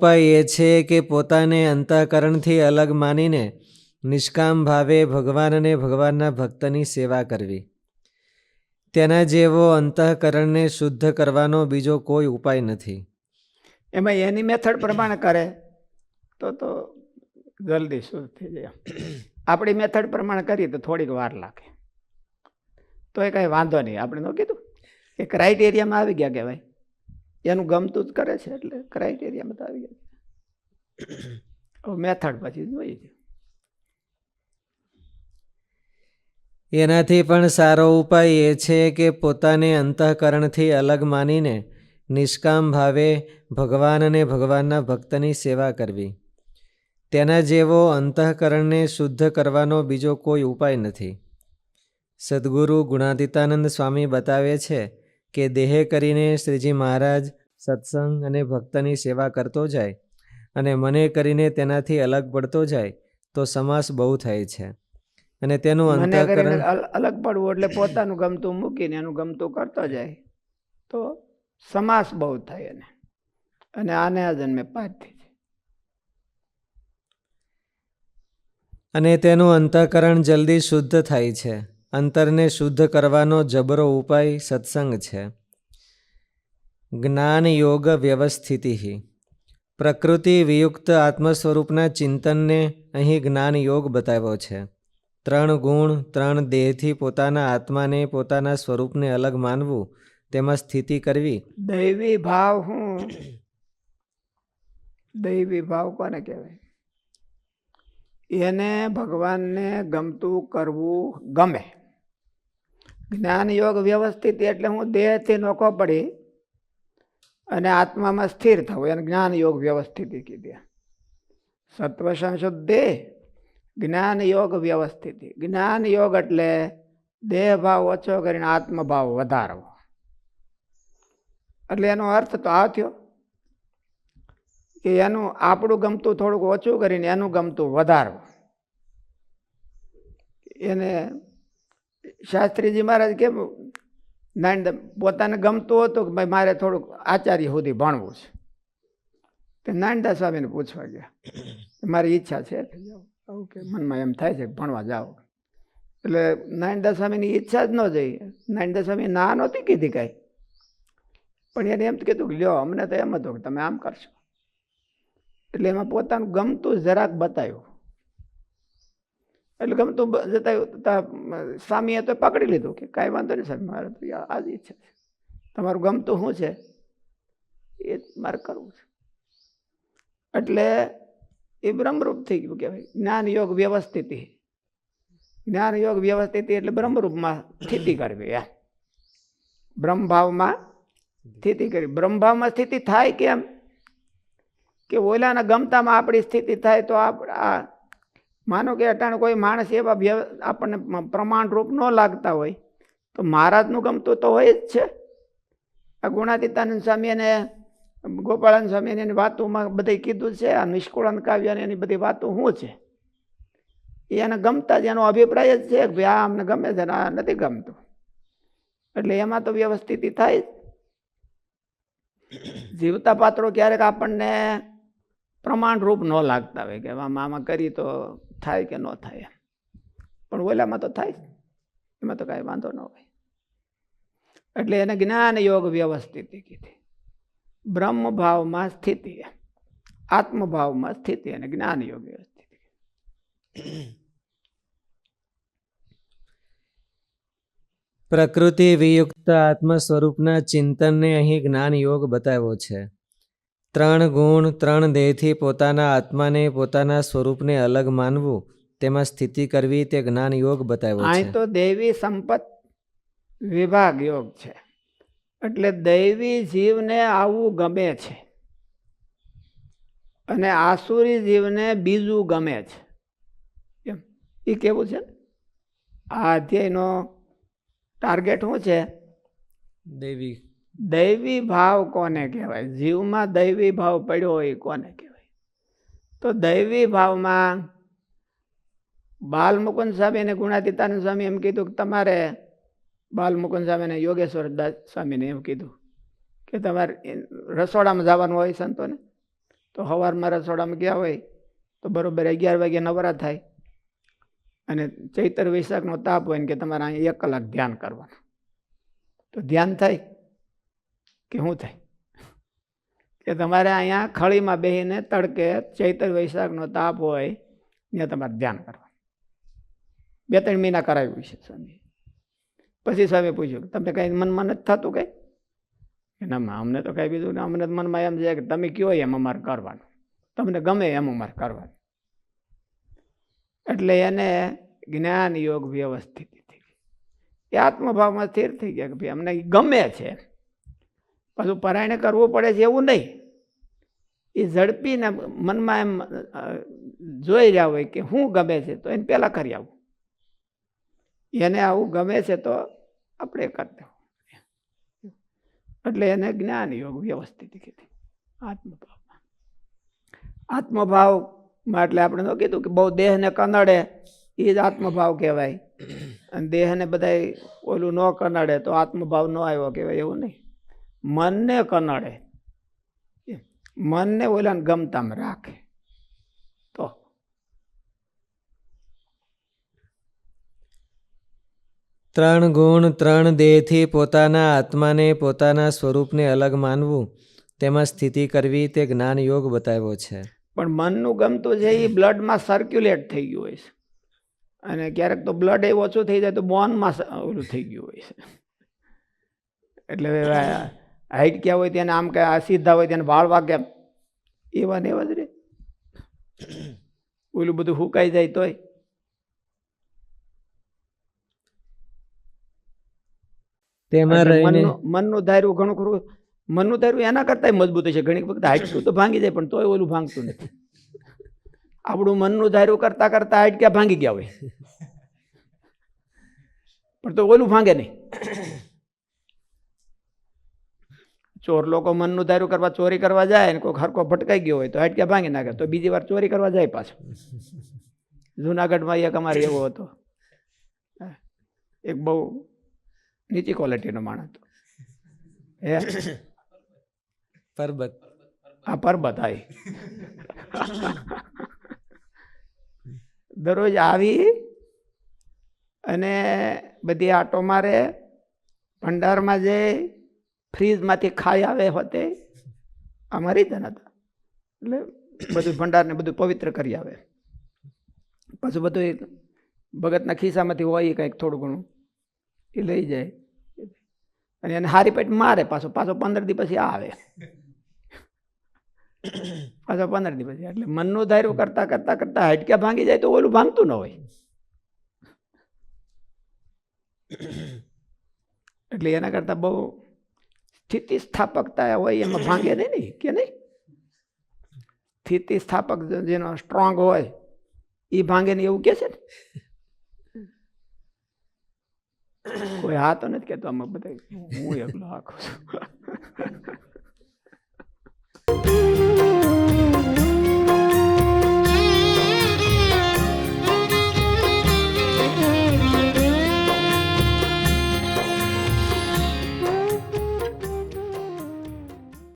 ઉપાય એ છે કે પોતાને અંતઃકરણથી અલગ માનીને નિષ્કામ ભાવે ભગવાન અને ભગવાનના ભક્તની સેવા કરવી. તેના જેવો અંતઃકરણને શુદ્ધ કરવાનો બીજો કોઈ ઉપાય નથી. એમાં એની મેથડ પ્રમાણે કરે તો તો જલ્દી શુદ્ધ થઈ જાય. આપણી મેથડ પ્રમાણે કરીએ તો થોડીક વાર લાગે. તો એ કાંઈ વાંધો નહીં, આપણે નો કીધું? એ ક્રાઇટેરિયામાં આવી ગયા કહેવાય એનું ગમતું જ કરે છે એટલે ક્રાઇટેરિયા બધા આવી ગયા મેથડ પછી જોઈએ છે. એનાથી પણ સારો ઉપાય એ છે કે પોતાને અંતઃકરણથી અલગ માનીને નિષ્કામ ભાવે ભગવાન અને ભગવાનના ભક્તની સેવા કરવી. તેના જેવો અંતઃકરણને શુદ્ધ કરવાનો બીજો કોઈ ઉપાય નથી. સદગુરુ ગુણાતીતાનંદ સ્વામી બતાવે છે કે દેહે કરીને શ્રીજી મહારાજ સત્સંગ અને ભક્તની સેવા કરતો જાય અને મને કરીને તેનાથી અલગ પડતો જાય તો સમાસ બહુ થાય છે. અને તેનું અંતકરણ અલગ પડવું એટલે પોતાનું ગમતું મૂકીને એનું ગમતું કરતો જાય તો સમાસ બહુ થાય એને. અને આને આ જન્મે પાઠી અને તેનું અંતઃકરણ જલ્દી શુદ્ધ થાય છે. અંતરને શુદ્ધ કરવાનો જબરો ઉપાય સત્સંગ છે. જ્ઞાન યોગ વ્યવસ્થિતિ પ્રકૃતિ વિયુક્ત આત્મ સ્વરૂપના ચિંતનને અહીં જ્ઞાન યોગ બતાવ્યો છે. ત્રણ ગુણ, ત્રણ દેહથી પોતાના આત્માને પોતાના સ્વરૂપને અલગ માનવું, તેમાં સ્થિતિ કરવી. દૈવી ભાવ હું? દૈવી ભાવ કોને કહેવાય? એને ભગવાનને ગમતું કરવું ગમે. જ્ઞાન યોગ વ્યવસ્થિત એટલે હું દેહથી નોખો પડી અને આત્મામાં સ્થિર થવું. એને જ્ઞાન યોગ વ્યવસ્થિતિ કીધી. સત્વ સંશુદ્ધ જ્ઞાન યોગ વ્યવસ્થિતિ. જ્ઞાન યોગ એટલે દેહ ભાવ ઓછો કરીને આત્મભાવ વધારવો. એટલે એનો અર્થ તો આ થયો કે એનું આપણું ગમતું થોડુંક ઓછું કરીને એનું ગમતું વધારવું. એને શાસ્ત્રીજી મહારાજ કેમ નાંદ પોતાને ગમતું હતું કે ભાઈ મારે થોડુંક આચાર્ય સુધી ભણવું છે. તે નાનદા સ્વામીને પૂછવા ગયા મારી ઈચ્છા છે આવું મનમાં એમ થાય છે ભણવા જાઓ. એટલે નાનદા સ્વામીની ઈચ્છા જ ન જઈ. નાનદા સ્વામી ના નહોતી કીધી કાંઈ. પણ એને એમ કીધું કે લ્યો, અમને તો એમ હતું કે તમે આમ કરશો. એટલે એમાં પોતાનું ગમતું જરાક બતાવ્યું. એટલે ગમતું જતા સ્વામીએ તો પકડી લીધું કે કાંઈ વાંધો નહીં સાહેબ મારે તો આ- આ જ ઈચ્છા છે. તમારું ગમતું શું છે? એ મારે કરવું છે. એટલે એ બ્રહ્મરૂપ થઈ ગયું કહેવાય. જ્ઞાન યોગ વ્યવસ્થિતિ. જ્ઞાન યોગ વ્યવસ્થિતિ એટલે બ્રહ્મરૂપમાં સ્થિતિ કરવી, એમ. બ્રહ્મભાવમાં સ્થિતિ કરી બ્રહ્મભાવમાં સ્થિતિ થાય કેમ? કે ઓલાના ગમતામાં આપણી સ્થિતિ થાય તો આપણે આ માનો કે અટાણે કોઈ માણસ એવા આપણને પ્રમાણરૂપ ન લાગતા હોય, તો મહારાજનું ગમતું તો હોય જ છે. આ ગુણાતીતાનંદ સ્વામી અને ગોપાળાનંદ સ્વામીને એની વાતોમાં બધે કીધું છે, આ નિષ્કુળાન કાવ્ય અને એની બધી વાતો શું છે? એ એને ગમતા જ, એનો અભિપ્રાય જ છે કે ભાઈ આ અમને ગમે છે આ નથી ગમતું. એટલે એમાં તો વ્યવસ્થિતિ થાય જીવતા પાત્રો ક્યારેક આપણને પ્રમાણરૂપ ન લાગતા હોય, કે આમાં આમાં કરી તો થાય કે ન થાય. પણ ઓલામાં તો થાય. એમાં તો કાંઈ વાંધો ન હોય. એટલે એને જ્ઞાન યોગ વ્યવસ્થિતિ કીધી. બ્રહ્મ ભાવમાં સ્થિતિ આત્મભાવમાં સ્થિતિ અને જ્ઞાન યોગ વ્યવસ્થિતિ. પ્રકૃતિ વિયુક્ત આત્મ સ્વરૂપના ચિંતનને અહીં જ્ઞાન યોગ બતાવ્યો છે. ત્રણ ગુણ ત્રણ દેહથી પોતાના આત્માને પોતાના સ્વરૂપને અલગ માનવું તેમાં સ્થિતિ કરવી તે જ્ઞાન યોગ બતાવ્યો અહીં તો દૈવી સંપત વિભાગ યોગ છે. એટલે દૈવી જીવને આવું ગમે છે. અને આસુરી જીવને બીજું ગમે છે. એમ. એ કેવું છે? આ અધ્યાયનો ટાર્ગેટ શું છે? દેવી દૈવી ભાવ કોને કહેવાય? જીવમાં દૈવી ભાવ પડ્યો હોય કોને કહેવાય? તો દૈવી ભાવમાં બાલમુકુંદ સ્વામી અને ગુણાતીતાનંદ સ્વામી એમ કીધું કે તમારે બાલમુકુંદ સ્વામી અને યોગેશ્વર દાસ સ્વામીને એમ કીધું કે તમારે રસોડામાં જવાનું હોય સંતોને? તો સવારમાં રસોડામાં ગયા હોય તો બરાબર અગિયાર વાગે નવરા થાય અને ચૈતર વૈશાખનો તાપ હોય ને કે તમારે અહીંયા એક કલાક ધ્યાન કરવાનું. તો ધ્યાન થાય? કે શું થાય? કે તમારે અહીંયા ખળીમાં બેસીને તડકે ચૈતર વૈશાખનો તાપ હોય, ત્યાં તમારે ધ્યાન કરવાનું. બે ત્રણ મહિના કરાવ્યું છે સ્વામી. પછી સ્વામી પૂછ્યું કે તમને કાંઈ મનમાં નથી થતું કંઈ? કે અમને તો કાંઈ બીજું અમને મનમાં એમ છે કે તમે કયો એમ અમારે કરવાનું. તમને ગમે એમ અમારે કરવાનું. એટલે એને જ્ઞાન યોગ વ્યવસ્થિત થઈ ગઈ. એ આત્મભાવમાં સ્થિર થઈ ગયા કે ભાઈ અમને ગમે છે. પાછું પરાયણે કરવું પડે છે એવું નહીં. એ ઝડપીને મનમાં એમ જોઈ રહ્યા હોય કે શું ગમે છે તો એને પહેલાં કરી આવું. એને આવું ગમે છે તો આપણે કરી દેવું. એટલે એને જ્ઞાન યોગ વ્યવસ્થિત કીધી. આત્મભાવમાં આત્મભાવમાં એટલે આપણે તો કીધું કે બહુ દેહને કનડે, એ જ આત્મભાવ કહેવાય. અને દેહને બધાય ઓલું ન કનડે તો આત્મભાવ ન આવ્યો કહેવાય એવું નહીં. મનને કનડે. મનને ઓલાને ગમતામ રાખે. તો ત્રણ ગુણ ત્રણ દેહથી પોતાના આત્માને પોતાના સ્વરૂપને અલગ માનવું તેમાં સ્થિતિ કરવી તે જ્ઞાન યોગ બતાવ્યો છે. પણ મનનું ગમતું છે એ બ્લડમાં સર્ક્યુલેટ થઈ ગયું હોય છે. અને ક્યારેક તો બ્લડ એ ઓછું થઈ જાય તો બોનમાં ઓલું થઈ ગયું હોય છે. એટલે હાઈટ ક્યાં હોય તેને આમ કે આ સીધા હોય તેને વાળવા કેમ એવા ને એવા જ રે. ઓલું બધું હુકાઈ જાય તોય. તેમાં રહીને મનનું ધાર્યું ઘણું ખરું. મનનું ધાર્યું એના કરતાં મજબૂત છે ઘણી વખત હાઈટ તો ભાંગી જાય પણ તોય ઓલું ભાંગતું નથી. આપણું મનનું ધાર્યું કરતા કરતા હાઈટ ક્યાં ભાંગી ગયા હોય? પણ તો ઓલું ભાંગે નહીં. ચોર લોકો મનનું ધાર્યું કરવા ચોરી કરવા જાય ને કોઈ હરકો ભટકાઈ ગયો હોય તો હાઈટ ક્યાં ભાંગી નાખે. તો બીજી વાર ચોરી કરવા જાય પાછો. જુનાગઢમાં એક અમારે એવો હતો. એક બહુ નીચી ક્વોલિટીનો માણસ હતો. હે? પરબત. આ પરબત આવી દરરોજ આવી અને બધી આટો મારે ભંડારમાં જઈ ફ્રીજમાંથી ખાઈ આવે હોતે અમારી જ હતા એટલે બધું ભંડારને બધું પવિત્ર કરી આવે. પાછું બધું એ ભગતના ખિસ્સામાંથી હોય કંઈક થોડું ઘણું, એ લઈ જાય. અને એને હારી પેટ મારે પાછો પાછો પંદર દી પછી આવે. પાછો પંદર દી પછી, એટલે મનનું ધાર્યું કરતા કરતા કરતા હાડક્યા ભાંગી જાય તો ઓલું ભાંગતું ન હોય. એટલે એના કરતાં બહુ સ્થિતિ સ્થાપકતા હોય એમાં ભાંગે નહીં ને કે નહીં? સ્થિતિ સ્થાપક જેનો સ્ટ્રોંગ હોય એ ભાંગે ને એવું કે છે ને? કોઈ હા તો નથી કહેતો આમાં બધા હું એકલો આખો છું.